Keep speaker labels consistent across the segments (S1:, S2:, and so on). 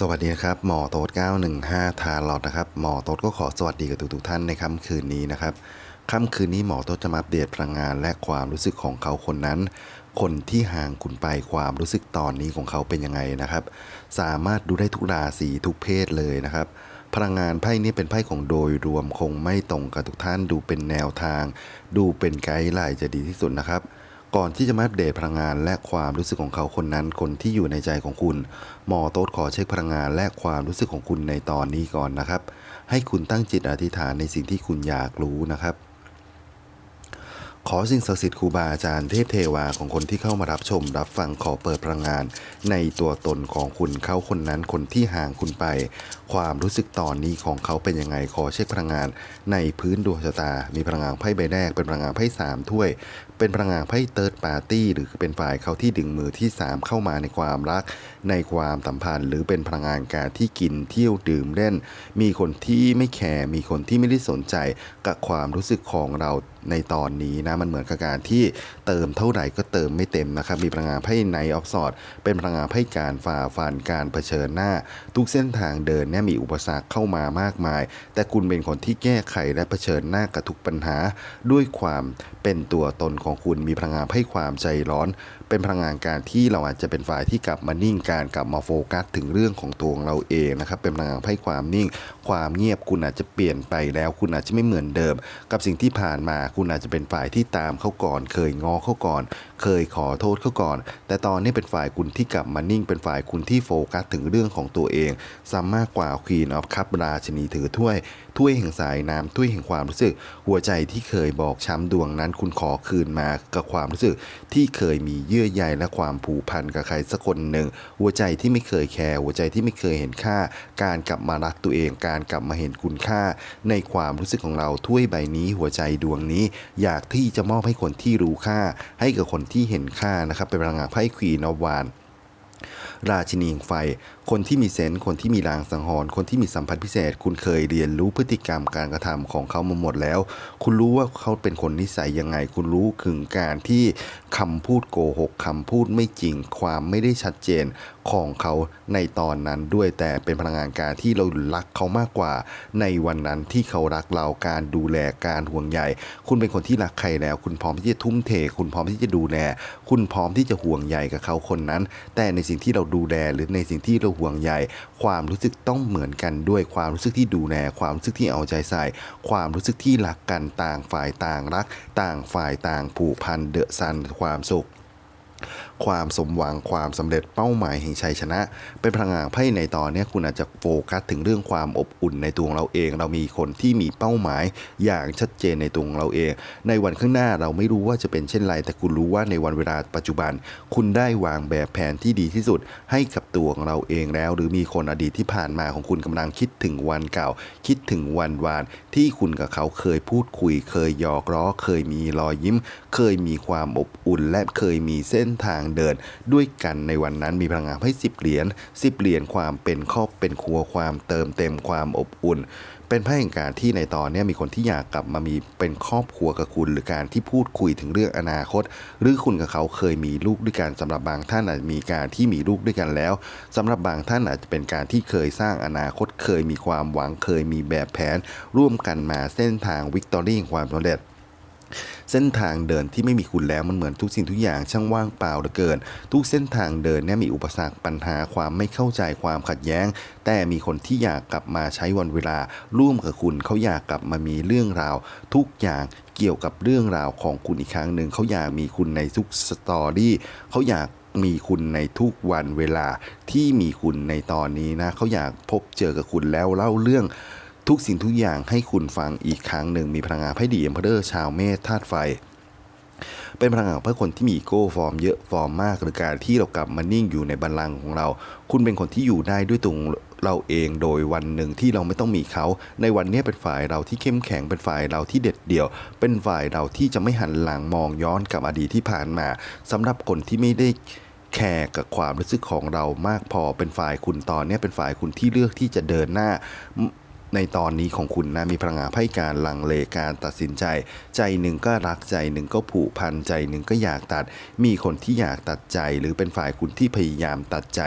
S1: สวัสดีนะครับ หมอโต๊ด915 ทาลอตนะครับ หมอโต๊ดก็ขอสวัสดีกับทุกๆท่านในค่ำคืนนี้นะครับ ค่ำคืนนี้หมอโต๊ดจะมาอัปเดตพลังงานและความรู้สึกของเขาคนนั้น คนที่ห่างคุณไปความรู้สึกตอนนี้ของเขาเป็นยังไงนะครับ สามารถดูได้ทุกราศีทุกเพศเลยนะครับ พลังงานไพ่นี้เป็นไพ่ของโดยรวมคงไม่ตรงกับทุกท่านดูเป็นแนวทาง ดูเป็นไกด์ไลน์จะดีที่สุดนะครับ ก่อนที่จะมาอัปเดตพลังงานและความรู้สึกของเขาคนนั้น คนที่อยู่ในใจของคุณ หมอโต๊ดขอเช็คพลังงานและความรู้สึกของคุณในตอนนี้ก่อนนะครับ ให้คุณตั้งจิตอธิษฐานในสิ่งที่คุณอยากรู้นะครับ ขอสิ่งศักดิ์สิทธิ์ครูบาอาจารย์เทพเทวาของคนที่เข้ามารับชม รับฟังขอเปิดพลังงาน ในตัวตนของคุณเขาคนนั้นคนที่ห่างคุณไป ความรู้สึกตอนนี้ของเขาเป็นยังไงขอเช็คพลังงาน ในพื้นดวงชะตา มีพลังงานไพ่ใบแรกเป็นพลังงานไพ่สามถ้วย เป็นพลังงานไพ่เติร์ดปาร์ตี้หรือเป็นฝ่ายเขาที่ดึงมือที่ 3 เข้ามาในความรัก ในความสัมพันธ์ หรือเป็นพลังงานการที่กินเที่ยวดื่มเล่น มีคนที่ไม่แคร์มีคนที่ไม่ได้สนใจกับความรู้สึกของเรา ในตอนนี้นะมันเหมือนกับการที่เติมเท่าไหร่ก็เติมไม่เต็มนะครับมีพลังงานไพ่ไนออฟสอดเป็นพลังงานไพ่การฝ่าฟันการเผชิญหน้า ทุกเส้นทางเดินเนี่ยมีอุปสรรคเข้ามามากมาย แต่คุณเป็นคนที่แก้ไขและเผชิญหน้ากับทุกปัญหา ด้วยความเป็นตัวตนของคุณมีพลังงานให้ความใจร้อน เป็นพลังงานการที่เราอาจจะเป็นฝ่ายที่กลับมานิ่งการกลับมาโฟกัสถึงเรื่องของตัวเราเองนะครับเป็นพลังงานให้ความนิ่ง ความเงียบคุณอาจจะเปลี่ยนไปแล้ว คุณอาจจะไม่เหมือนเดิม กับสิ่งที่ผ่านมาคุณอาจจะเป็นฝ่ายที่ตามเขาก่อน เคยงอเขาก่อน เคยขอโทษเขาก่อน แต่ตอนนี้เป็นฝ่ายคุณที่กลับมานิ่งเป็นฝ่ายคุณที่โฟกัสถึงเรื่องของตัวเองซ้ำมากกว่าควีนออฟคัพราชนีถือถ้วย ถ้วยแห่งสายน้ำถ้วยแห่งความรู้สึก หัวใจที่เคยบอกช้ำดวงนั้น คุณขอคืนมากับความรู้สึก ที่เคยมีเยื่อใยและความผูกพันกับใครสักคนหนึ่ง หัวใจที่ไม่เคยแคร์หัวใจที่ไม่เคยเห็นค่า การกลับมารักตัวเอง การกลับมาเห็นคุณค่า ในความรู้สึกของเราถ้วยใบนี้ หัวใจดวงนี้ อยากที่จะมอบให้คนที่รู้ค่า ให้กับคนที่เห็นค่านะครับเป็นพลังงานไพ่ควีนอวาน ราชินีแห่งไฟ คนที่มีเซนส์คนที่มีลางสังหรณ์คนที่มีสัมพันธ์พิเศษ คุณเคยเรียนรู้พฤติกรรมการกระทำของเขามาหมดแล้ว คุณรู้ว่าเขาเป็นคนนิสัยยังไง คุณรู้ถึงการที่คำพูดโกหกคำพูดไม่จริง ความไม่ได้ชัดเจนของเขาในตอนนั้นด้วยแต่เป็นพลังงานการที่เรารักเขามากกว่า ในวันนั้นที่เขารักเราการดูแลการห่วงใยคุณเป็นคนที่รักใครแล้ว คุณพร้อมที่จะทุ่มเท คุณพร้อมที่จะดูแล คุณพร้อมที่จะห่วงใยกับเขาคนนั้น แต่ในสิ่ง่งที่เราดูแลหรือในสิ่งที่เราห่วงใยความรู้สึกต้องเหมือนกันด้วยความรู้สึกที่ดูแลความรู้สึกที่เอาใจใส่ ความรู้สึกที่รักกันต่างฝ่ายต่างรัก ต่างฝ่ายต่างผูกพันเดอะซันความสุขความสมหวังความสำเร็จเป้าหมายแห่งชัยชนะ เป็นพลังงานไพ่ในตอนเนี้ยคุณอาจจะโฟกัสถึงเรื่องความอบอุ่นในตัวของเราเอง เรามีคนที่มีเป้าหมายอย่างชัดเจนในตัวของเราเอง ในวันข้างหน้าเราไม่รู้ว่าจะเป็นเช่นไร แต่คุณรู้ว่าในวันเวลาปัจจุบัน คุณได้วางแบบแผนที่ดีที่สุดให้กับตัวของเราเองแล้ว หรือมีคนอดีตที่ผ่านมาของคุณกำลังคิดถึงวันเก่า คิดถึงวันวาน ที่คุณกับเขาเคยพูดคุย เคยหยอกล้อ เคยมีรอยยิ้ม เคยมีความอบอุ่น และเคยมีเส้นทางเดิน ด้วยกันในวันนั้นมีพลังงานให้สิบเหรียญสิบเหรียญความเป็นครอบเป็นครัวความเติมเต็มความอบอุ่น เป็นไพ่แห่งการที่ในตอนนี้มีคนที่อยากกลับมามีเป็นครอบครัวกับคุณ หรือการที่พูดคุยถึงเรื่องอนาคต หรือคุณกับเขาเคยมีลูกด้วยกันสำหรับบางท่านอาจจะมีการที่มีลูกด้วยกันแล้วสำหรับบางท่านอาจจะเป็นการที่เคยสร้างอนาคตเคยมีความหวังเคยมีแบบแผน ร่วมกันมาเส้นทางวิกตอรี่ความสำเร็จ เส้นทางเดินที่ไม่มีคุณแล้วมันเหมือนทุกสิ่งทุกอย่างช่างว่างเปล่าเหลือเกิน ทุกเส้นทางเดินเนี่ยมีอุปสรรคปัญหาความไม่เข้าใจความขัดแย้ง แต่มีคนที่อยากกลับมาใช้วันเวลา ร่วมกับคุณเขาอยากกลับมามีเรื่องราว ทุกอย่างเกี่ยวกับเรื่องราวของคุณอีกครั้งหนึ่งเขาอยากมีคุณในทุกสตอรี่เขาอยากมีคุณในทุกวันเวลาที่มีคุณในตอนนี้นะเขาอยากพบเจอกับคุณแล้วเล่าเรื่อง ทุกสิ่งทุกอย่างให้คุณฟังอีกครั้งหนึ่งมีพลังงานไพ่ดีเอ็มเพเดอร์ชาวเมษธาตุไฟ เป็นพลังงานเพื่อคนที่มีโก้ฟอร์มเยอะฟอร์มมากหรือการที่เรากลับมานิ่งอยู่ในบัลลังก์ของเรา คุณเป็นคนที่อยู่ได้ด้วยตัวเราเองโดยวันหนึ่งที่เราไม่ต้องมีเขา ในวันนี้เป็นฝ่ายเราที่เข้มแข็งเป็นฝ่ายเราที่เด็ดเดี่ยว เป็นฝ่ายเราที่จะไม่หันหลังมองย้อนกับอดีตที่ผ่านมาสำหรับคนที่ไม่ได้แคร์กับความรู้สึกของเรามากพอเป็นฝ่ายคุณตอนนี้เป็นฝ่ายคุณที่เลือกที่จะเดินหน้า ในตอนนี้ของคุณนะมีพลังงานให้การลังเลการตัดสินใจ ใจหนึ่งก็รักใจหนึ่งก็ผูกพันใจหนึ่งก็อยากตัด มีคนที่อยากตัดใจ หรือเป็นฝ่ายคุณที่พยายามตัดใจ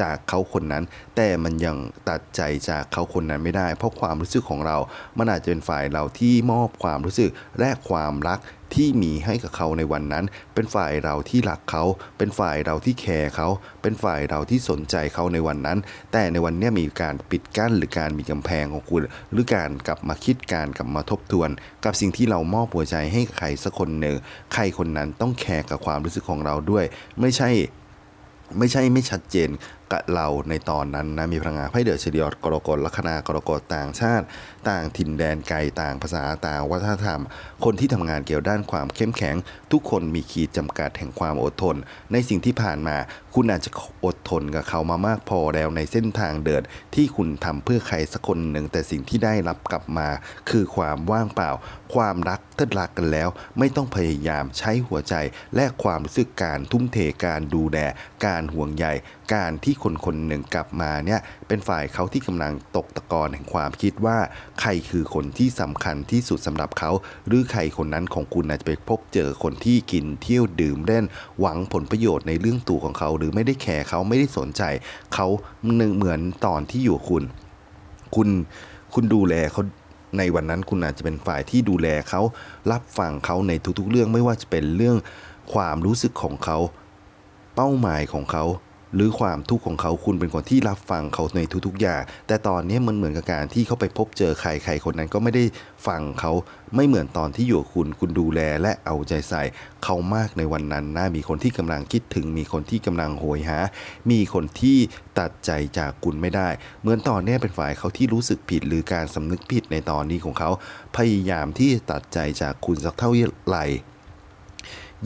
S1: จากเขาคนนั้น แต่มันยังตัดใจจากเขาคนนั้นไม่ได้ เพราะความรู้สึกของเรา มันอาจจะเป็นฝ่ายเราที่มอบความรู้สึกและความรัก ที่มีให้กับเขาในวันนั้น เป็นฝ่ายเราที่รักเขา เป็นฝ่ายเราที่แคร์เขา เป็นฝ่ายเราที่สนใจเขาในวันนั้น แต่ในวันนี้มีการปิดกั้นหรือการมีกำแพงของคุณ หรือการกลับมาคิดการกลับมาทบทวน กับสิ่งที่เรามอบหัวใจให้ใครสักคนหนึ่งใครคนนั้นต้องแคร์กับความรู้สึกของเราด้วย ไม่ใช่ไม่ใช่ไม่ชัดเจน กับเราในตอนนั้นนะมีพลังงานไพ่เดือดเฉลียดกรกฎลัคนากรกฎต่างชาติ ต่างถิ่นแดนไกลต่างภาษาต่างวัฒนธรรม คนที่ทำงานเกี่ยวด้านความเข้มแข็ง ทุกคนมีขีดจำกัดแห่งความอดทน ในสิ่งที่ผ่านมา คุณอาจจะอดทนกับเขามามากพอแล้วในเส้นทางเดินที่คุณทำเพื่อใครสักคนหนึ่งแต่สิ่งที่ได้รับกลับมา คือความว่างเปล่า ความรักถ้ารักกันแล้ว ไม่ต้องพยายามใช้หัวใจ และความรู้สึกการทุ่มเทการดูแลการห่วงใยการที่คนคนหนึ่งกลับมาเนี่ยเป็นฝ่ายเขาที่กำลังตกตะกอนแห่งความคิดว่า ใครคือคนที่สำคัญที่สุดสำหรับเขา หรือใครคนนั้นของคุณอาจจะไปพบเจอคนที่กินเที่ยวดื่มเล่น หวังผลประโยชน์ในเรื่องตัวของเขา หรือไม่ได้แคร์เขาไม่ได้สนใจเขาหนึ่งเหมือนตอนที่อยู่คุณ คุณคุณดูแลเขาในวันนั้นคุณอาจจะเป็นฝ่ายที่ดูแลเขารับฟังเขาในทุกๆ เรื่องไม่ว่าจะเป็นเรื่องความรู้สึกของเขา เป้าหมายของเขา หรือความทุกข์ของเขาคุณเป็นคนที่รับฟังเขาในทุกๆอย่าง แต่ตอนนี้มันเหมือนกับการที่เขาไปพบเจอใครใครคนนั้นก็ไม่ได้ฟังเขาไม่เหมือนตอนที่อยู่คุณคุณดูแลและเอาใจใส่เขามากในวันนั้นนะมีคนที่กำลังคิดถึง มีคนที่กำลังโหยหา มีคนที่ตัดใจจากคุณไม่ได้ เหมือนตอนนี้เป็นฝ่ายเขาที่รู้สึกผิดหรือการสำนึกผิดในตอนนี้ของเขา พยายามที่จะตัดใจจากคุณสักเท่าไหร่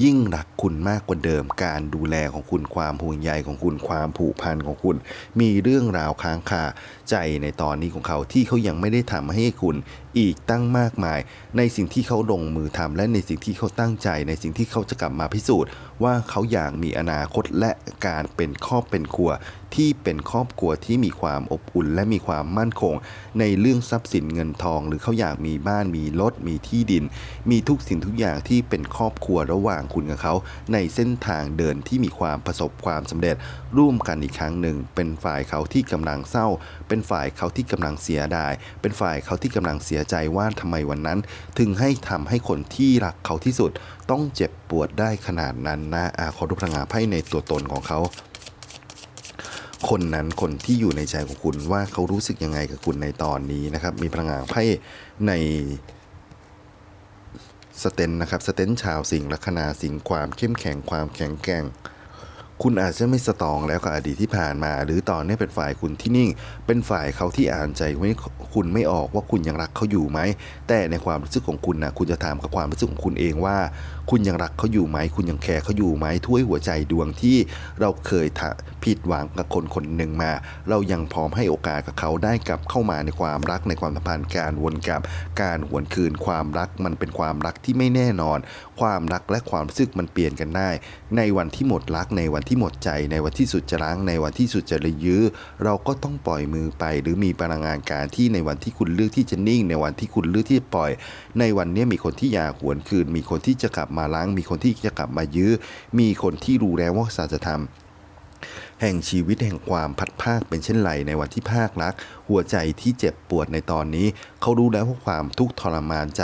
S1: ยิ่งรักคุณมากกว่าเดิม การดูแลของคุณความห่วงใยของคุณความผูกพันของคุณ มีเรื่องราวค้างคาใจในตอนนี้ของเขาที่เขายังไม่ได้ทำให้คุณอีกตั้งมากมาย ในสิ่งที่เขาลงมือทำและในสิ่งที่เขาตั้งใจ ในสิ่งที่เขาจะกลับมาพิสูจน์ ว่าเขาอยากมีอนาคตและการเป็นครอบเป็นครัว ที่เป็นครอบครัวที่มีความอบอุ่น และมีความมั่นคง ในเรื่องทรัพย์สินเงินทอง หรือเขาอยากมีบ้านมีรถมีที่ดิน มีทุกสิ่งทุกอย่างที่เป็นครอบครัวระหว่างคุณกับเขา ในเส้นทางเดินที่มีความประสบความสำเร็จ ร่วมกันอีกครั้งหนึ่ง เป็นฝ่ายเขาที่กำลังเศร้า เป็นฝ่ายเขาที่กำลังเสียดาย เป็นฝ่ายเขาที่กำลังเสียใจว่าทำไมวันนั้น ถึงให้ทำให้คนที่รักเขาที่สุด ต้องเจ็บปวดได้ขนาดนั้นนะอาขอรูพลังงานไพ่ในตัวตนของเขา คนนั้นคนที่อยู่ในใจของคุณว่าเขารู้สึกยังไงกับคุณในตอนนี้นะครับ มีพลังงานไพ่ในสเตนนะครับสเตนชาวสิงลัคนาสิงความเข้มแข็งความแข็งแกร่ง คุณอาจจะไม่สตองแล้วกับอดีตที่ผ่านมา หรือตอนนี้เป็นฝ่ายคุณที่นิ่ง เป็นฝ่ายเขาที่อ่านใจไว้คุณไม่ออกว่าคุณยังรักเขาอยู่ไหม แต่ในความรู้สึกของคุณนะคุณจะถามกับความรู้สึกของคุณเองว่า คุณยังรักเขาอยู่ไหม คุณยังแคร์เขาอยู่ไหมถ้วยหัวใจดวงที่เราเคยผิดหวังกับคนคนหนึ่งมา เรายังพร้อมให้โอกาสกับเขาได้กลับเข้ามาในความรักในความสัมพันธ์การวนกลับ การหวนคืนความรักมันเป็นความรักที่ไม่แน่นอน ความรักและความรู้สึกมันเปลี่ยนกันได้ ในวันที่หมดรักในวันที่หมดใจ ในวันที่สุดจะล้างในวันที่สุดจะระยื้อ เราก็ต้องปล่อยมือไป หรือมีพลังงานการที่ในวันที่คุณเลือกที่จะนิ่ง ในวันที่คุณเลือกที่จะปล่อย ในวันนี้มีคนที่อยากหวนคืน มีคนที่จะกลับมามาล้าง มีคนที่จะกลับมายื้อ มีคนที่รู้แล้วว่าศาสธรรม แห่งชีวิตแห่งความพัดภาคเป็นเช่นไรในวันที่ภาครัก หัวใจที่เจ็บปวดในตอนนี้ เขารู้แล้วว่าความทุกข์ทรมานใจ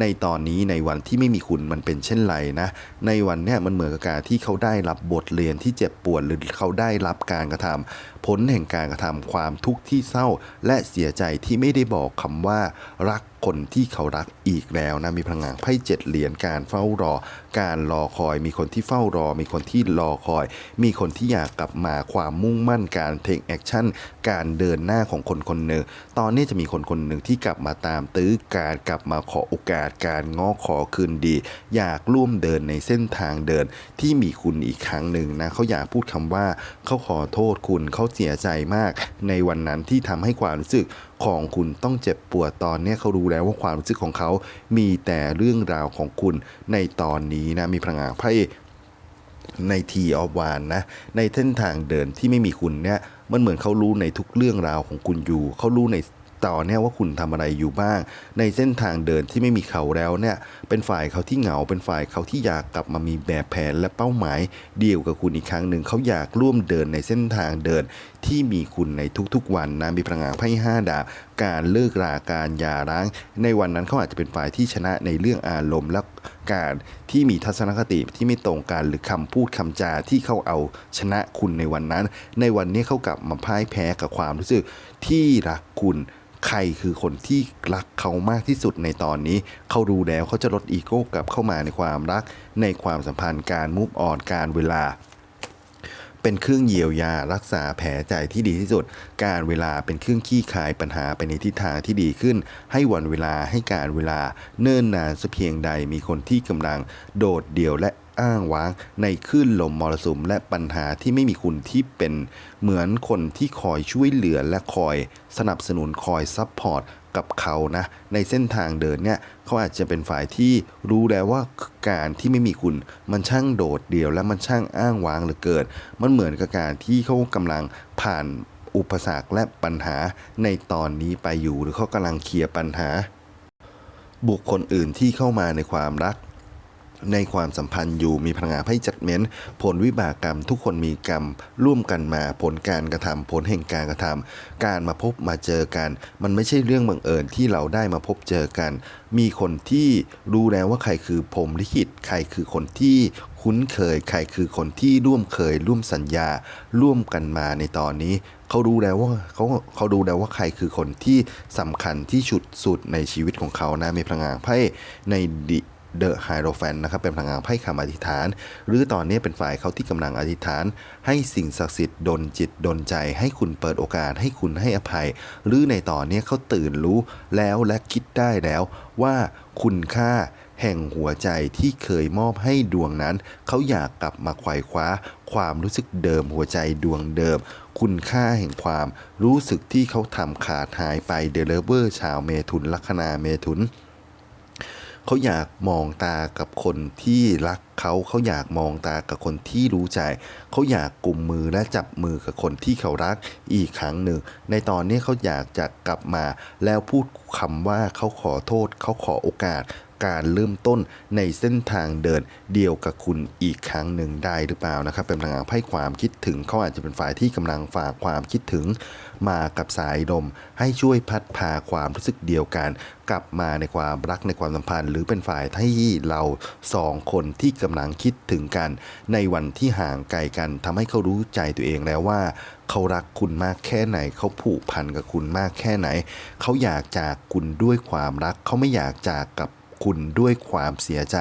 S1: ในตอนนี้ในวันที่ไม่มีคุณมันเป็นเช่นไรนะ ในวันเนี้ยมันเหมือนกับการที่เขาได้รับบทเรียนที่เจ็บปวดหรือเขาได้รับการกระทำผลแห่งการกระทำความทุกข์ที่เศร้า และเสียใจที่ไม่ได้บอกคำว่า รักคนที่เขารักอีกแล้วนะมีพลังงานไพ่เจ็ดเหรียญการเฝ้ารอ การรอคอย มีคนที่เฝ้ารอ มีคนที่รอคอย มีคนที่อยากกลับมาความมุ่งมั่นการเทคแอคชั่นการเดินหน้าของคนคนหนึ่งตอนนี้จะมีคนคนหนึ่งที่กลับมาตามตื้อการกลับมาขอโอกาสการง้อขอคืนดี อยากร่วมเดินในเส้นทางเดินที่มีคุณอีกครั้งหนึ่งนะเขาอยากพูดคำว่าเขาขอโทษคุณเขาเสียใจมาก ในวันนั้นที่ทำให้ความรู้สึกของคุณต้องเจ็บปวดตอนนี้เขารู้แล้วว่าความรู้สึกของเขา มีแต่เรื่องราวของคุณในตอนนี้นะมีพลังงานไพ่ ในทีออฟวานนะ ในเส้นทางเดินที่ไม่มีคุณเนี่ยมันเหมือนเขารู้ในทุกเรื่องราวของคุณอยู่ เขารู้ในต่อเนี้ยว่าคุณทำอะไรอยู่บ้าง ในเส้นทางเดินที่ไม่มีเขาแล้วเนี่ยเป็นฝ่ายเขาที่เหงา เป็นฝ่ายเขาที่อยากกลับมามีแบบแผนและเป้าหมาย เดียวกับคุณอีกครั้งหนึ่งเขาอยากร่วมเดินในเส้นทางเดินที่มีคุณในทุกๆวันนะมีพลังงานไพ่ห้าดาบการเลิกราการหย่าร้าง ในวันนั้นเขาอาจจะเป็นฝ่ายที่ชนะในเรื่องอารมณ์และการที่มีทัศนคติที่ไม่ตรงกันหรือคำพูดคำจาที่เขาเอาชนะคุณในวันนั้น ในวันนี้เขากลับมาพ่ายแพ้กับความรู้สึกที่รักคุณใครคือคนที่รักเขามากที่สุดในตอนนี้ เขารู้แล้วเขาจะลดอีโก้กลับเข้ามาในความรัก ในความสัมพันธ์การมุกออนการเวลา เป็นเครื่องเยียวยารักษาแผลใจที่ดีที่สุด การเวลาเป็นเครื่องขี้คายปัญหาไปในทิศทางที่ดีขึ้น ให้วันเวลาให้การเวลาเนิ่นนานสักเพียงใดมีคนที่กำลังโดดเดี่ยวและอ้างว้างในคลื่นลมมรสุมและปัญหาที่ไม่มีคุณที่เป็นเหมือนคนที่คอยช่วยเหลือและคอยสนับสนุนคอยซัพพอร์ต กับเขานะในเส้นทางเดินเนี่ยเขาอาจจะเป็นฝ่ายที่รู้แล้วว่าการที่ไม่มีคุณมันช่างโดดเดี่ยวและมันช่างอ้างว้างเหลือเกิน มันเหมือนกับการที่เขากำลังผ่านอุปสรรคและปัญหาในตอนนี้ไปอยู่หรือเขากำลังเคลียร์ปัญหา บุคคลอื่นที่เข้ามาในความรัก ในความสัมพันธ์อยู่มีพลังงานให้จัดเม้นผลวิบากกรรม ทุกคนมีกรรม ร่วมกันมาผลการกระทำผลแห่งการกระทำการมาพบมาเจอกัน มันไม่ใช่เรื่องบังเอิญที่เราได้มาพบเจอกัน มีคนที่รู้แล้วว่าใครคือพรมลิขิตใครคือคนที่คุ้นเคยใครคือคนที่ร่วมเคย ร่วมสัญญา ร่วมกันมาในตอนนี้เขารู้แล้วว่าเขาเขารู้แล้วว่าใครคือคนที่สำคัญที่สุดสุดในชีวิตของเขานะมีพลังงานไพ่ใน เดอะไฮโรแฟนนะครับเป็นพลังงานไพ่คำอธิษฐาน หรือตอนนี้เป็นฝ่ายเขาที่กำลังอธิษฐาน ให้สิ่งศักดิ์สิทธิ์ดลจิตดลใจ ให้คุณเปิดโอกาสให้คุณให้อภัย หรือในตอนนี้เขาตื่นรู้แล้วและคิดได้แล้วว่าคุณค่าแห่งหัวใจที่เคยมอบให้ดวงนั้น เขาอยากกลับมาไขว่คว้า ความรู้สึกเดิมหัวใจดวงเดิม คุณค่าแห่งความรู้สึกที่เขาทำขาดหายไปเดลเวอร์ชาวเมถุนลัคนาเมถุน เขาอยากมองตากับคนที่รักเขาเขาอยากมองตากับคนที่รู้ใจ เขาอยากกุมมือและจับมือกับคนที่เขารักอีกครั้งหนึ่ง ในตอนนี้เขาอยากจะกลับมาแล้วพูดคำว่าเขาขอโทษ เขาขอโอกาส การเริ่มต้นในเส้นทางเดินเดียวกับคุณอีกครั้งหนึ่งได้หรือเปล่านะครับเป็นพลังงานไพ่ความคิดถึงเขาอาจจะเป็นฝ่ายที่กำลังฝากความคิดถึง มากับสายลมให้ช่วยพัดพาความรู้สึกเดียวกัน กลับมาในความรักในความสัมพันธ์ หรือเป็นฝ่ายที่เราสองคนที่กำลังคิดถึงกัน ในวันที่ห่างไกลกันทำให้เขารู้ใจตัวเองแล้วว่าเขารักคุณมากแค่ไหน เขาผูกพันกับคุณมากแค่ไหน เขาอยากจากคุณด้วยความรัก เขาไม่อยากจากกับ คุณด้วยความเสียใจ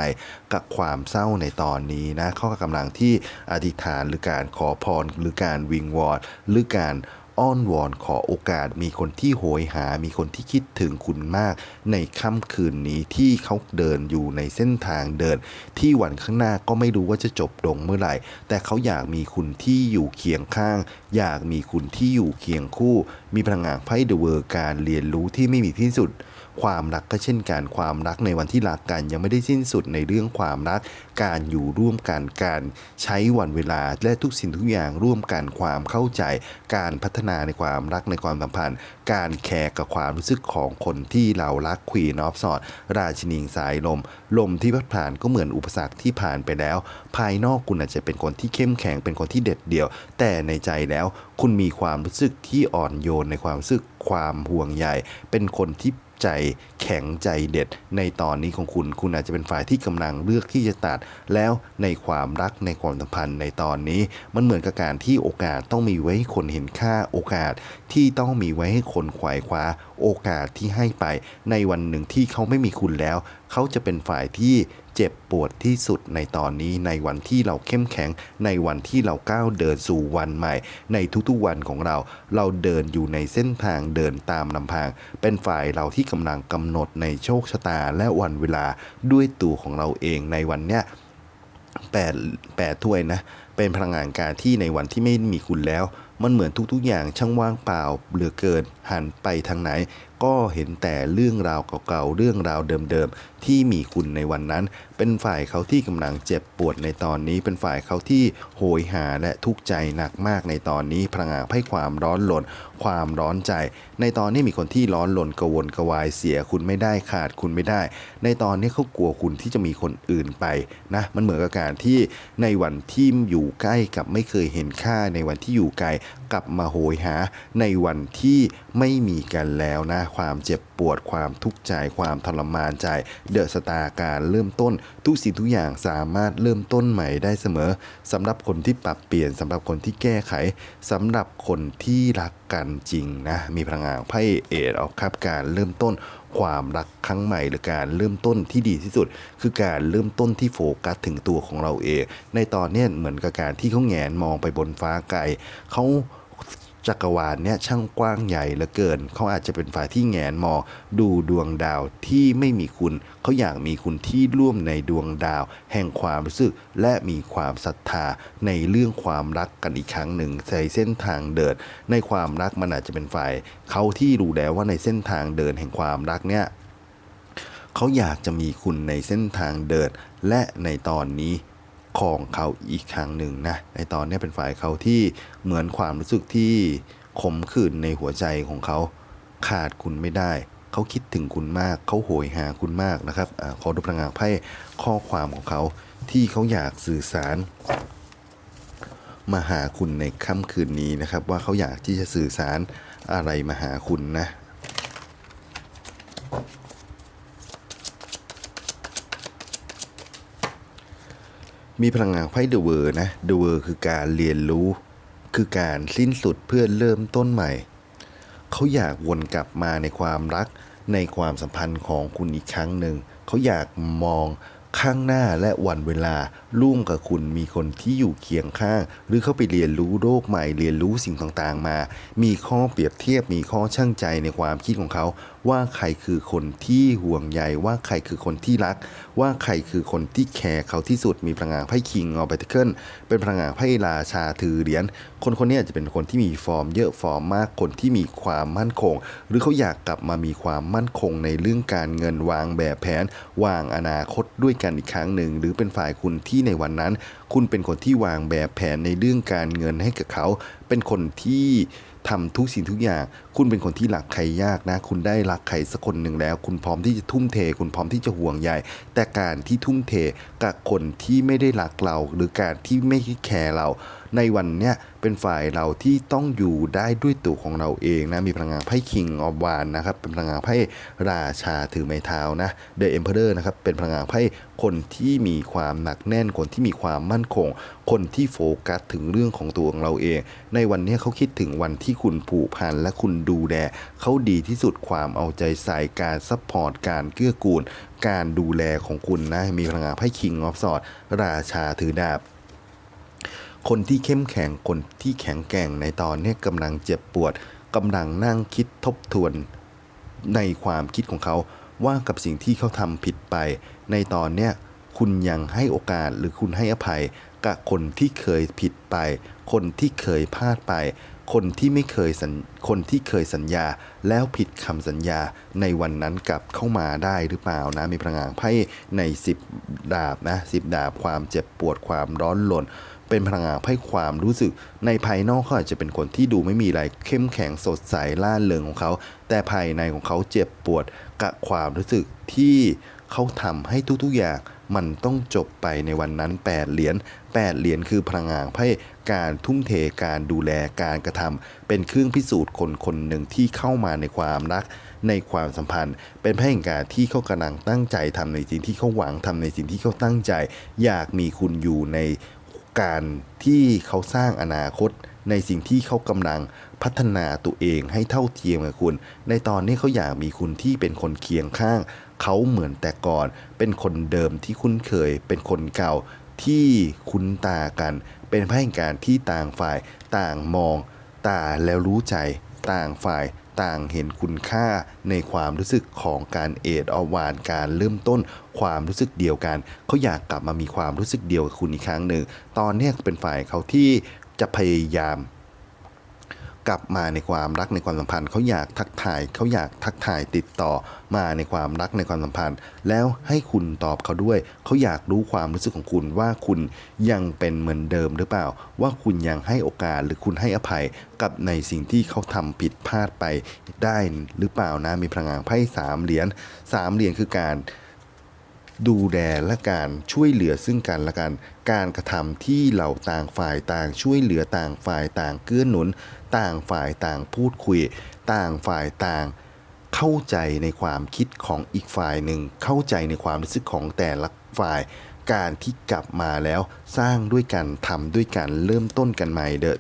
S1: กับความเศร้าในตอนนี้นะเขากำลังที่อธิษฐานหรือการขอพรหรือการวิงวอนหรือการอ้อนวอนขอโอกาสมีคนที่โหยหา มีคนที่คิดถึงคุณมาก ในค่ำคืนนี้ที่เขาเดินอยู่ในเส้นทางเดิน ที่วันข้างหน้าก็ไม่รู้ว่าจะจบลงเมื่อไหร่ แต่เขาอยากมีคุณที่อยู่เคียงข้าง อยากมีคุณที่อยู่เคียงคู่ มีพลังงานไพ่เดอะเวอร์การเรียนรู้ที่ไม่มีที่สุด ความรักก็เช่นกันความรักในวันที่รักกัน ยังไม่ได้สิ้นสุดในเรื่องความรัก การอยู่ร่วมกันการใช้วันเวลาและทุกสิ่งทุกอย่างร่วมกันความเข้าใจ การพัฒนาในความรักในความสัมพันธ์ การแคร์กับความรู้สึกของคนที่เรารักควีนอฟสอดราชินีสายลม ลมที่พัดผ่านก็เหมือนอุปสรรคที่ผ่านไปแล้ว ภายนอกคุณอาจจะเป็นคนที่เข้มแข็งเป็นคนที่เด็ดเดี่ยว แต่ในใจแล้วคุณมีความรู้สึกที่อ่อนโยนในความรู้สึกความห่วงใยเป็นคนที่ ใจแข็งใจเด็ด ในตอนนี้ของคุณ คุณอาจจะเป็นฝ่ายที่กำลังเลือกที่จะตัด แล้วในความรักในความสัมพันธ์ในตอนนี้ มันเหมือนกับการที่โอกาสต้องมีไว้ให้คนเห็นค่าโอกาสที่ต้องมีไว้ให้คนขวายคว้า โอกาสที่ให้ไป ในวันหนึ่งที่เขาไม่มีคุณแล้ว เขาจะเป็นฝ่ายที่ เจ็บปวดที่สุดในตอนนี้ในวันที่เราเข้มแข็ง ในวันที่เราก้าวเดินสู่วันใหม่ ในทุกๆวันของเรา เราเดินอยู่ในเส้นทางเดินตามลำพัง เป็นฝ่ายเราที่กำลังกำหนดในโชคชะตาและวันเวลาด้วยตัวของเราเองในวันเนี้ยแปดแปดถ้วยนะเป็นพลังงานการที่ในวันที่ไม่มีคุณแล้ว มันเหมือนทุกๆอย่างช่างว่างเปล่าเหลือเกิน หันไปทางไหน ก็เห็นแต่เรื่องราวเก่าๆเรื่องราวเดิมๆที่มีคุณในวันนั้น เป็นฝ่ายเขาที่กำลังเจ็บปวดในตอนนี้ เป็นฝ่ายเขาที่โหยหาและทุกข์ใจหนักมากในตอนนี้พลังงานให้ความร้อนรนความร้อนใจ ในตอนนี้มีคนที่ร้อนรนกระวนกระวายเสียคุณไม่ได้ขาดคุณไม่ได้ ในตอนนี้เขากลัวคุณที่จะมีคนอื่นไปนะมันเหมือนกับการที่ในวันที่อยูู่่ใกล้กับไม่เคยเห็นค่าในวันที่อยู่ไกลกลับมาโหยหาในวันที่ไม่มีกันแล้วนะ ความเจ็บปวดความทุกข์ใจความทรมานใจ เดอะสตาการเริ่มต้น ทุกสิ่งทุกอย่างสามารถเริ่มต้นใหม่ได้เสมอสำหรับคนที่ปรับเปลี่ยนสำหรับคนที่แก้ไขสำหรับคนที่รักกันจริงนะ มีพลังงานไพ่เอทออกครับการเริ่มต้น ความรักครั้งใหม่หรือการเริ่มต้นที่ดีที่สุด คือการเริ่มต้นที่โฟกัสถึงตัวของเราเอง ในตอนนี้เหมือนกับการที่เขาแงนมองไปบนฟ้าไกลเขา จักรวาลเนี่ยช่างกว้างใหญ่เหลือเกิน เขาอาจจะเป็นฝ่ายที่แงนมองดูดวงดาวที่ไม่มีคุณ เขาอยากมีคุณที่ร่วมในดวงดาว แห่งความรู้สึกและมีความศรัทธาในเรื่องความรักกันอีกครั้งหนึ่งในเส้นทางเดิน ในความรักมันอาจจะเป็นฝ่ายเขาที่รู้แล้วว่าในเส้นทางเดินแห่งความรักเนี่ยเขาอยากจะมีคุณในเส้นทางเดินและในตอนนี้ ของเขาอีกครั้งหนึ่งนะในตอนนี้เป็นฝ่ายเขาที่เหมือนความรู้สึกที่ขมขื่นในหัวใจของเขาขาดคุณไม่ได้ เขาคิดถึงคุณมาก เขาโหยหาคุณมากนะครับอขอดูพลังงานไพ่ข้อความของเขาที่เขาอยากสื่อสาร มาหาคุณในค่ำคืนนี้นะครับ ว่าเขาอยากที่จะสื่อสารอะไรมาหาคุณนะ มีพลังงานไพ่เดอะเวอร์นะเดอะเวอร์คือการเรียนรู้ คือการสิ้นสุดเพื่อเริ่มต้นใหม่ เขาอยากวนกลับมาในความรักในความสัมพันธ์ของคุณอีกครั้งหนึ่ง เขาอยากมอง ข้างหน้าและวันเวลาร่วมกับคุณมีคนที่อยู่เคียงข้าง หรือเขาไปเรียนรู้โลกใหม่ เรียนรู้สิ่งต่างๆ มา มีข้อเปรียบเทียบมีข้อช่างใจในความคิดของเขา ว่าใครคือคนที่ห่วงใยว่าใครคือคนที่รัก ว่าใครคือคนที่แคร์เขาที่สุดมีพลังงานไพ่คิงออ b บ t เคิลเป็นพลังงานไพ่ราชาถือเหรียญคนคนนี้จะเป็นคนที่มีฟอร์ม เยอะฟอร์มมากคนที่มีความมั่นคง หรือเขาอยากกลับมามีความมั่นคงในเรื่องการเงินวางแบบแผน วางอนาคตด้วยกันอีกครั้งหนึ่ง หรือเป็นฝ่ายคุณที่ในวันนั้น คุณเป็นคนที่วางแบบแผนในเรื่องการเงินให้กับเขา เป็นคนที่ทำทุกสิ่งทุกอย่าง คุณเป็นคนที่รักใครยากนะ คุณได้รักใครสักคนหนึ่งแล้ว คุณพร้อมที่จะทุ่มเท คุณพร้อมที่จะห่วงใย แต่การที่ทุ่มเทกับคนที่ไม่ได้รักเรา หรือการที่ไม่แคร์เรา ในวันเนี้ยเป็นฝ่ายเราที่ต้องอยู่ได้ด้วยตัวของเราเองนะ มีพลังงานไพ่คิงออ w วานนะครับ เป็นพลังงานไพ่ราชาถือไม้เท้านะ The Emperor นะครับ เป็นพลังงานไพ่คนที่มีความหนักแน่น คนที่มีความมั่นคง คนที่โฟกัสถึงเรื่องของตัวของเราเอง ในวันนี้เขาคิดถึงวันที่คุณผูกพันและคุณดูแลเขาดีที่สุดความเอาใจใส่การซัพพอร์ตการเกื้อกูล การดูแลของคุณนะ มีพลังงานไพ่คิงออฟสอดราชาถือดาบคนที่เข้มแข็งคนที่แข็งแกร่งในตอนนี้กำลังเจ็บปวดกำลังนั่งคิดทบทวนในความคิดของเขาว่ากับสิ่งที่เขาทำผิดไป ในตอนเนี้ย คุณยังให้โอกาสหรือคุณให้อภัยกับคนที่เคยผิดไป คนที่เคยพลาดไป คนที่ไม่เคยสัญคนที่เคยสัญญา แล้วผิดคำสัญญาในวันนั้นกลับเข้ามาได้หรือเปล่านะมีพลังงานไพ่ใน 10 ดาบนะ10 ดาบความเจ็บปวดความร้อนรนเป็นพลังงานให้ความรู้สึก ในภายนอกเขาอาจจะเป็นคนที่ดูไม่มีอะไรเข้มแข็งสดใสล่าเริงของเขา แต่ภายในของเขาเจ็บปวดกับความรู้สึกที่เขาทำให้ทุกๆอย่าง มันต้องจบไปในวันนั้น 8 เหรียญ8เหรียญคือพลังงานให้การทุ่มเทการดูแลการกระทำเป็นเครื่องพิสูจน์คนคนหนึ่งที่เข้ามาในความรักในความสัมพันธ์ เป็นพระแห่งการที่เขากำลังตั้งใจทำในสิ่งที่เขาหวังทำในสิ่งที่เขาตั้งใจ อยากมีคุณอยู่ในการที่เขาสร้างอนาคต ในสิ่งที่เขากำลังพัฒนาตัวเองให้เท่าเทียมกับคุณ ในตอนนี้เขาอยากมีคุณที่เป็นคนเคียงข้าง เขาเหมือนแต่ก่อน เป็นคนเดิมที่คุ้นเคย เป็นคนเก่าที่คุ้นตากัน เป็นพห่งการที่ต่างฝ่ายต่างมองตาแล้วรู้ใจ ต่างฝ่ายต่างเห็นคุณค่าในความรู้สึกของการเอดอวานการเริ่มต้นความรู้สึกเดียวกัน เขาอยากกลับมามีความรู้สึกเดียวกับคุณอีกครั้งหนึ่ง ตอนนี้เป็นฝ่ายเขาที่จะพยายาม กลับมาในความรักในความสัมพันธ์เขาอยากทักทายเขาอยากทักทายติดต่อมาในความรักในความสัมพันธ์ แล้วให้คุณตอบเขาด้วย เขาอยากรู้ความรู้สึกของคุณว่าคุณยังเป็นเหมือนเดิมหรือเปล่า ว่าคุณยังให้โอกาสหรือคุณให้อภัยกับในสิ่งที่เขาทำผิดพลาดไปได้หรือเปล่านะมีพลังงานไพ่สามเหรียญสามเหรียญคือการ ดูแลและการช่วยเหลือซึ่งกันและกัน การกระทำที่เราต่างฝ่ายต่างช่วยเหลือต่างฝ่ายต่างเกื้อหนุน ต่างฝ่ายต่างพูดคุย ต่างฝ่ายต่างเข้าใจในความคิดของอีกฝ่ายหนึ่ง เข้าใจในความรู้สึกของแต่ละฝ่าย การที่กลับมาแล้วสร้างด้วยกันทำด้วยกันเริ่มต้นกันใหม่เดอะ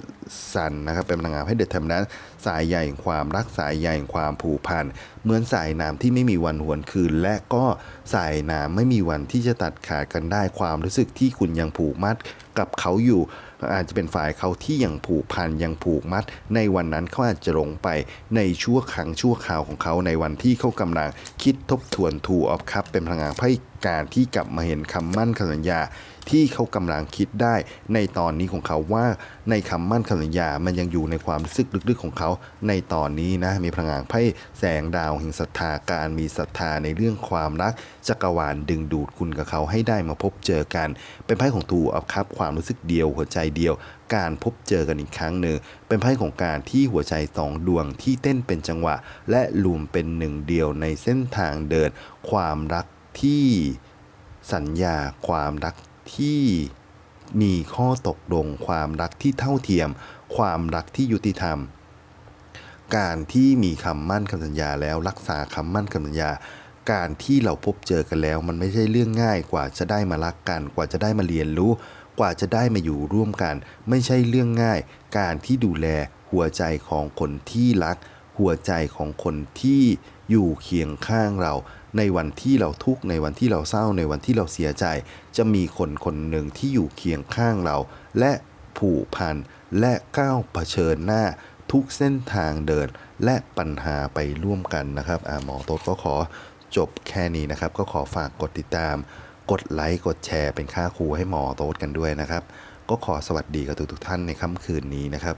S1: ซันนะครับเป็นพลังงานให้เดอะทำนั้นสายใยแห่งความรักสายใยแห่งความผูกพันเหมือนสายน้ำที่ไม่มีวันหวนคืน และก็สายน้ำไม่มีวันที่จะตัดขาดกันได้ความรู้สึกที่คุณยังผูกมัดกับเขาอยู่ อาจจะเป็นฝ่ายเขาที่ยังผูกพันยังผูกมัด ในวันนั้นเขาอาจจะหลงไปในชั่วครั้งชั่วคราวของเขาในวันที่เขากำลังคิดทบทวนทูออฟคัพเป็นพลังงานไพ่ การที่กลับมาเห็นคำมั่นคำสัญญา ที่เขากำลังคิดได้ในตอนนี้ของเขาว่าในคำมั่นคำสัญญา มันยังอยู่ในความรู้สึกลึกๆของเขา ในตอนนี้นะมีพลังงานไพ่แสงดาวแห่งศรัทธาการมีศรัทธาในเรื่องความรักจักรวาลดึงดูดคุณกับเขาให้ได้มาพบเจอกัน เป็นไพ่ของทูอัพครับความรู้สึกเดียวหัวใจเดียว การพบเจอกันอีกครั้งหนึ่งเป็นไพ่ของการที่หัวใจสองดวงที่เต้นเป็นจังหวะ และรวมเป็นหนึ่งเดียวในเส้นทางเดิน ความรัก ที่สัญญาความรักที่มีข้อตกลงความรักที่เท่าเทียม ความรักที่ยุติธรรม การที่มีคำมั่นคำสัญญาแล้วรักษาคำมั่นคำสัญญา การที่เราพบเจอกันแล้ว มันไม่ใช่เรื่องง่ายกว่าจะได้มารักกัน กว่าจะได้มาเรียนรู้ กว่าจะได้มาอยู่ร่วมกัน ไม่ใช่เรื่องง่าย การที่ดูแลหัวใจของคนที่รัก หัวใจของคนที่อยู่เคียงข้างเรา ในวันที่เราทุกข์ในวันที่เราเศร้าในวันที่เราเสียใจ จะมีคนคนหนึ่งที่อยู่เคียงข้างเรา และผูกพันและก้าวเผชิญหน้าทุกเส้นทางเดินและปัญหาไปร่วมกันนะครับอาหมอโต๊ดก็ขอจบแค่นี้นะครับ ก็ขอฝากกดติดตาม กดไลค์กดแชร์เป็นค่าครูให้หมอโต๊ดกันด้วยนะครับ ก็ขอสวัสดีกับทุกๆท่านในค่ำคืนนี้นะครับ